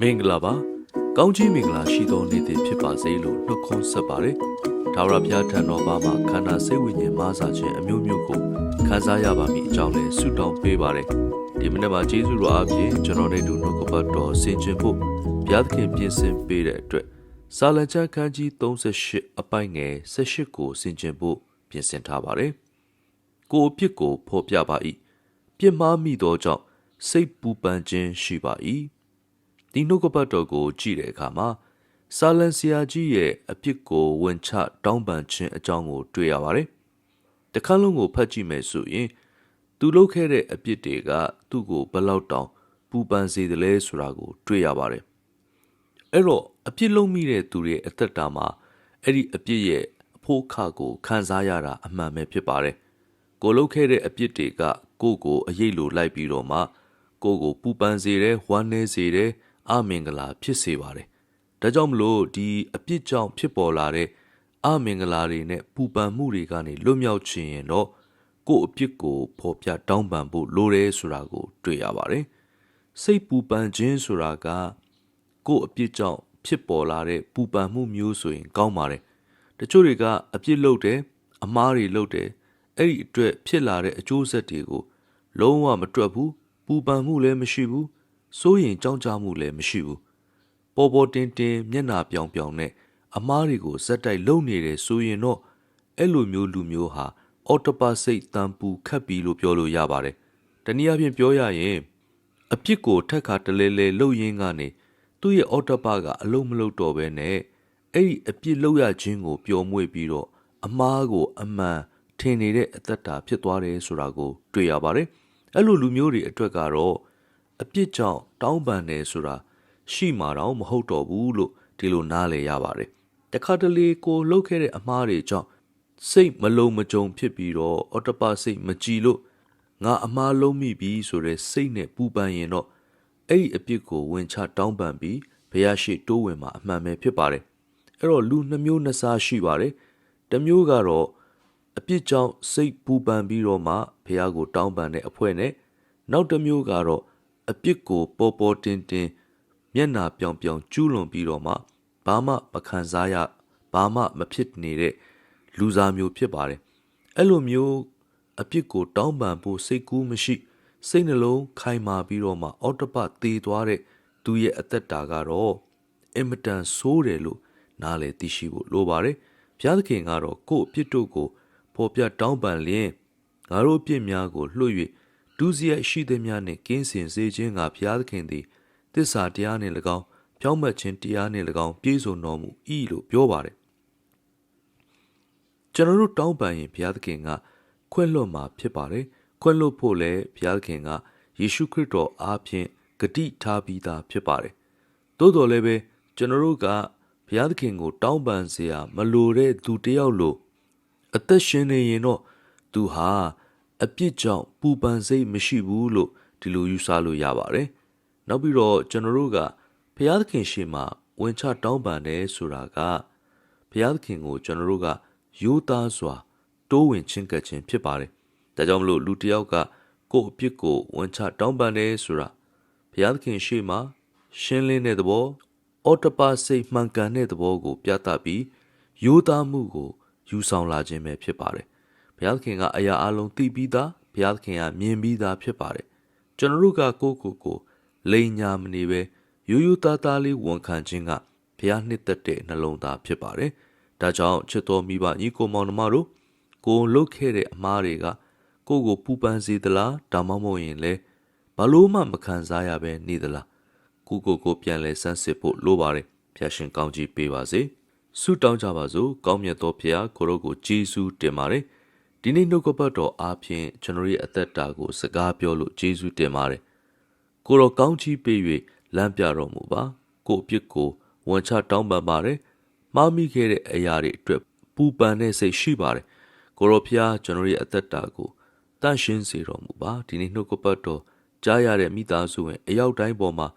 မင်္ဂလာပါကောင်းချီးမင်္ဂလာရှိသောနေ့သည်ဖြစ်ပါစေလို့နှုတ်ခွန်းဆက်ပါတယ်ဒါဝရဘုရားထံတော်ဘာမှာခန္ဓာစိတ်ဝိညာဉ်မားစာခြင်းအမျိုးမျိုးကိုခံစားရပါမည်အကြောင်းလည်းဆုတောင်းပေးပါတယ်ဒီမနေ့မှာကျေးဇူးတော်အားဖြင့်ကျွန်တော်တို့နှုတ်ကပတ်တော်ဆင်ခြင်ဖို့ဘုရားသခင်ပြင်ဆင်ပေးတဲ့အတွက်စာလံချမ်းခန်းကြီး38အပိုင်ငယ်18ကိုဆင်ခြင်ဖို့ပြင်ဆင်ထားပါတယ်ကိုအဖြစ်ကိုဖော်ပြပါ၏ပြစ်မှားမိသောကြောင့်စိတ်ပူပန်ခြင်းရှိပါ၏ ဒီနှုတ်ကပတ်တော်ကိုကြည့်တဲ့အခါမှာဆာလန်ဆီယာကြီးရဲ့အပြစ်ကိုဝန်ချတောင်းပန်ခြင်းအကြောင်းကို တွေ့ရပါတယ်။တခါလုံးကိုဖတ်ကြည့်မယ်ဆိုရင် သူလုပ်ခဲ့တဲ့အပြစ်တွေကသူ့ကိုဘယ်လောက်တောင်ပူပန်စေတယ်လဲဆိုတာကို တွေ့ရပါတယ်။အဲ့တော့အပြစ်လုံးမိတဲ့သူတွေအသက်တာမှာအဲ့ဒီအပြစ်ရဲ့အဖို့ခကိုခံစားရတာအမှန်ပဲဖြစ်ပါတယ်။ကိုလုပ်ခဲ့တဲ့အပြစ်တွေကကိုယ့်ကိုအရေးလိုလိုက်ပြီးတော့မှကိုယ့်ကိုပူပန်စေတယ်ဝမ်းနည်းစေတယ် အမင်္ဂလာဖြစ်စေပါတယ်။ဒါကြောင့်မလို့ဒီအပြစ်ကြောင့်ဖြစ်ပေါ်လာတဲ့အမင်္ဂလာတွေနဲ့ပူပန်မှုတွေကနေလွတ်မြောက်ခြင်းရင်တော့ကိုယ့်အပြစ်ကိုဖော်ပြတောင်းပန်ဖို့လိုတယ်ဆိုတာကို တွေ့ရပါတယ်။စိတ်ပူပန်ခြင်းဆိုတာကကိုယ့်အပြစ်ကြောင့်ဖြစ်ပေါ်လာတဲ့ပူပန်မှုမျိုးဆိုရင်ကောင်းပါတယ်။တချို့တွေကအပြစ်လုပ်တယ်အမားတွေလုပ်တယ်အဲ့ဒီအတွက်ဖြစ်လာတဲ့အကျိုးဆက်တွေကိုလုံးဝမတွက်ဘူးပူပန်မှုလည်းမရှိဘူး စိုးရင်ကြောင်းကြမှုလည်းမရှိဘူးပေါ်ပေါ်တင်တင်မျက်နာပြောင်ပြောင်နဲ့အမားတွေကိုဇက်တိုက်လုံနေတယ်ဆိုရင်တော့အဲ့လိုမျိုးလူမျိုးဟာအော်တပါစိတ်တန်ပူခတ်ပြီးလို့ပြောလို့ရပါတယ်တနည်းအားဖြင့်ပြောရရင်အပြစ်ကိုထက်ခါတလဲလဲလှုပ်ရင်းကနေသူ့ရဲ့အော်တပါကအလုံးမလုံးတော့ဘဲနဲ့အဲ့ဒီအပြစ်လှုပ်ရခြင်းကိုပျော်မွေ့ပြီးတော့အမားကိုအမှန်ထင်နေတဲ့အသက်တာဖြစ်သွားတယ်ဆိုတာကို တွေ့ရပါတယ်အဲ့လိုလူမျိုးတွေအတွက်ကတော့ အပြစ်ကြောင့်တောင်းပန်တယ်ဆိုတာရှိမှာတော့မဟုတ်တော့ဘူးလို့ဒီလိုနားလည်ရပါတယ်တခါတလေကိုလှုပ်ခဲ့တဲ့အမားတွေကြောင့်စိတ်မလုံးမကြုံဖြစ်ပြီးတော့အော်တပစိတ်မကြည်လို့ငါအမားလုံးမိပြီဆိုတဲ့စိတ်နဲ့ပူပန်ရင်တော့အဲ့ဒီအပြစ်ကိုဝင်ချတောင်းပန်ပြီးဘုရားရှိတိုးဝင်မှာအမှန်ပဲဖြစ်ပါတယ်အဲ့တော့လူနှမျိုးနှစ်စားရှိပါတယ်တစ်မျိုးကတော့အပြစ်ကြောင့်စိတ်ပူပန်ပြီးတော့မှဘုရားကိုတောင်းပန်တဲ့အဖွဲ့နဲ့နောက်တစ်မျိုးကတော့ အပြစ်ကိုပေါ်ပေါ်တင်တင်မျက်နာပြောင်ပြောင်ကျူးလွန်ပြီးတော့မှဘာမှမခံစားရဘာမှမဖြစ်နေတဲ့လူစားမျိုးဖြစ်ပါတယ်အဲ့လိုမျိုးအပြစ်ကိုတောင်းပန်ဖို့စိတ်ကူးမရှိ စိတ်နှလုံးခိုင်မာပြီးတော့မှအော်တပတေသွားတဲ့သူရဲ့အသက်တာကတော့အင်မတန်ဆိုးတယ်လို့နားလည်သိရှိဖို့လိုပါတယ်ဘုရားသခင်ကတော့ကိုယ့်အပြစ်တို့ကိုဖော်ပြတောင်းပန်လျင်ငါတို့အပြစ်များကိုလွှတ်၍ ဒုစရိုက်ရှိသည်များနှင့်ကင်းစင်စေခြင်းကဘုရားသခင်သည်တစ္ဆာတရားနှင့်၎င်းဖြောင့်မတ်ခြင်းတရားနှင့်၎င်းပြည့်စုံတော်မူ၏လို့ပြောပါတယ်ကျွန်တော်တို့တောင်းပန်ရင်ဘုရားသခင်ကခွင့်လွှတ်မှာဖြစ်ပါတယ်ခွင့်လွှတ်ဖို့လည်းဘုရားသခင်ကယေရှုခရစ်တော်အားဖြင့်ဂတိထားပြီးသားဖြစ်ပါတယ်သို့တော်လည်းပဲကျွန်တော်တို့ကဘုရားသခင်ကိုတောင်းပန်เสียမလိုတဲ့သူတယောက်လို့အသက်ရှင်နေရင်တော့သူဟာ အပြစ်ကြောင့်ပူပန်စိတ်မရှိဘူးလို့ဒီလိုယူဆလို့ရပါတယ်။နောက်ပြီးတော့ကျွန်တော်တို့ကဘုရားသခင်ရှေ့မှာဝင်ချတောင်းပန်တယ်ဆိုတာကဘုရားသခင်ကိုကျွန်တော်တို့ကရိုးသားစွာတိုးဝင်ချင်းကပ်ခြင်းဖြစ်ပါတယ်။ဒါကြောင့်မလို့လူတစ်ယောက်ကကိုယ့်အပြစ်ကိုဝင်ချတောင်းပန်တယ်ဆိုတာဘုရားသခင်ရှေ့မှာရှင်းလင်းတဲ့သဘောအော်တပါစိတ်မှန်ကန်တဲ့သဘောကို ပြသပြီးရိုးသားမှုကိုယူဆောင်လာခြင်းပဲဖြစ်ပါတယ် ဘုရားသခင်ကအရာအလုံးသိပြီးသားဘုရားသခင်ကမြင်ပြီးသားဖြစ်ပါတယ်ကျွန်တော်တို့ကကိုယ့်ကိုယ်ကိုလိန်ညာမနေပဲရိုးရိုးသားသားလေးဝန်ခံခြင်းကဘုရားနှစ်သက်တဲ့နှလုံးသားဖြစ်ပါတယ်ဒါကြောင့်ချစ်တော်မိဘညီကိုမောင်နှမတို့ကိုလှုပ်ခဲ့တဲ့အမားတွေကကိုယ့်ကိုပူပန်စေသလားဒါမှမဟုတ်ရင်လေဘလို့မှမခံစားရပဲနေသလားကိုကိုကိုပြန်လဲဆန်းစစ်ဖို့လိုပါတယ်ဖျာရှင်ကောင်းကြီးပေးပါစေဆုတောင်းကြပါစို့ကောင်းမြတ်သောဖျာကိုရောကိုဂျေဇူးတင်ပါတယ် ဒီနေ့နှုတ်ကပတ်တော်အားဖြင့်ကျွန်တော်ရဲ့အသက်တာကိုစကားပြောလို့ဂျေဇူးတင်ပါတယ်ကိုရောကောင်းချီးပေး၍လမ်းပြတော်မူပါကိုအပြစ်ကိုဝန်ချတောင်းပန်ပါတယ်မှားမိခဲ့တဲ့အရာတွေအတွက်ပူပန်တဲ့စိတ်ရှိပါတယ်ကိုရောဖျားကျွန်တော်ရဲ့အသက်တာကိုတန့်ရှင်းစေတော်မူပါဒီနေ့နှုတ်ကပတ်တော်ကြားရတဲ့မိသားစုဝင်အရောက်တိုင်းပေါ်မှာ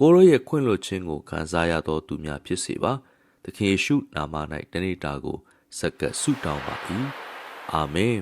ကိုရောရဲ့ခွင့်လွှတ်ခြင်းကိုခံစားရသောသူများဖြစ်စေပါသခင်ယေရှုနာမ၌တနေ့တာကိုစက္ကပ်ဆုတောင်းပါ၏ အာမင်